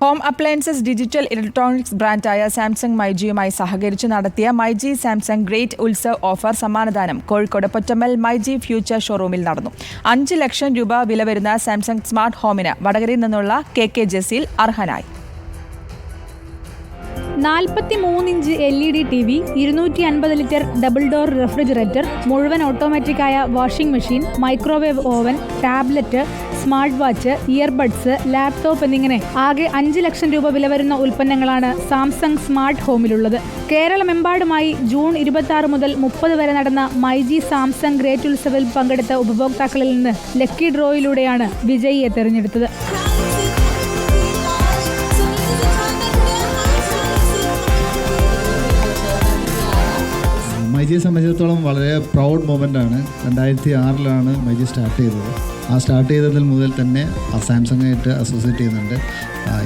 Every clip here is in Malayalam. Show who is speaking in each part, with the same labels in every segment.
Speaker 1: ഹോം അപ്ലയൻസസ് ഡിജിറ്റൽ ഇലക്ട്രോണിക്സ് ബ്രാൻഡായ സാംസങ് മൈജിയുമായി സഹകരിച്ച് നടത്തിയ myG Samsung great Utsav offer സമ്മാനദാനം Kozhikode Pottammal myG future ഷോറൂമിൽ നടന്നു. അഞ്ച് ലക്ഷം രൂപ വില വരുന്ന സാംസങ് സ്മാർട്ട് ഹോമിന് വടകരയിൽ നിന്നുള്ള കെ കെ ജസീൽ അർഹനായി.
Speaker 2: നാൽപ്പത്തി മൂന്ന് inch L E D T V ഇരുന്നൂറ്റി അൻപത് ലിറ്റർ ഡബിൾ ഡോർ റെഫ്രിജറേറ്റർ മുഴുവൻ ഓട്ടോമാറ്റിക്കായ washing machine microwave oven tablet smart watch earbuds laptop എന്നിങ്ങനെ ആകെ അഞ്ച് ലക്ഷം രൂപ വില വരുന്ന ഉൽപ്പന്നങ്ങളാണ് സാംസങ് സ്മാർട്ട് ഹോമിലുള്ളത്. കേരളമെമ്പാടുമായി ജൂൺ ഇരുപത്തി ആറ് മുതൽ മുപ്പത് വരെ നടന്ന മൈജി സാംസങ് ഗ്രേറ്റ് ഉത്സവിൽ പങ്കെടുത്ത ഉപഭോക്താക്കളിൽ നിന്ന് ലക്കി ഡ്രോയിലൂടെയാണ് വിജയിയെ തെരഞ്ഞെടുത്തത്.
Speaker 3: മൈജിയെ സംബന്ധിച്ചിടത്തോളം വളരെ പ്രൗഡ് മൊമെന്റ് ആണ്. രണ്ടായിരത്തി ആറിലാണ് മൈജി സ്റ്റാർട്ട് ചെയ്തത്. ആ സ്റ്റാർട്ട് ചെയ്തതിൽ മുതൽ തന്നെ ആ സാംസങ്ങായിട്ട് അസോസിയേറ്റ് ചെയ്യുന്നുണ്ട്.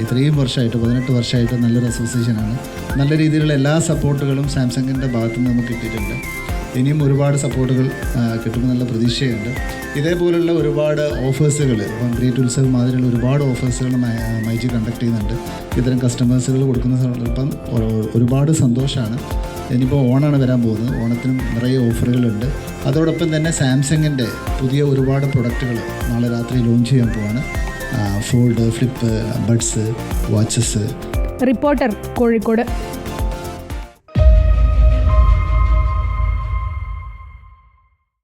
Speaker 3: ഇത്രയും വർഷമായിട്ട് പതിനെട്ട് വർഷമായിട്ട് നല്ലൊരു അസോസിയേഷനാണ് നല്ല രീതിയിലുള്ള എല്ലാ സപ്പോർട്ടുകളും സാംസങ്ങിന്റെ ഭാഗത്തു നിന്ന് നമുക്ക് കിട്ടിയിട്ടുണ്ട്. ഇനിയും ഒരുപാട് സപ്പോർട്ടുകൾ കിട്ടുമെന്ന് നല്ല പ്രതീക്ഷയുണ്ട്. ഇതേപോലുള്ള ഒരുപാട് ഓഫേഴ്സുകൾ ഇപ്പം ഗ്രേറ്റ് ഉത്സവ് മാതിരിയുള്ള ഒരുപാട് ഓഫേഴ്സുകൾ മൈജി കണ്ടക്ട് ചെയ്യുന്നുണ്ട്. ഇത്തരം കസ്റ്റമേഴ്സുകൾ കൊടുക്കുന്ന സന്ദർഭം ഒരുപാട് സന്തോഷമാണ്. ഇനിയിപ്പോൾ ഓണാണ് വരാൻ പോകുന്നത്. ഓണത്തിനും നിറയെ ഓഫറുകളുണ്ട്. അതോടൊപ്പം തന്നെ സാംസങ്ങിന്റെ പുതിയ ഒരുപാട് പ്രൊഡക്റ്റുകൾ നാളെ രാത്രി ലോഞ്ച് ചെയ്യാൻ പോവാണ്. Fold flip buds watches.
Speaker 2: Reporter Kozhikode.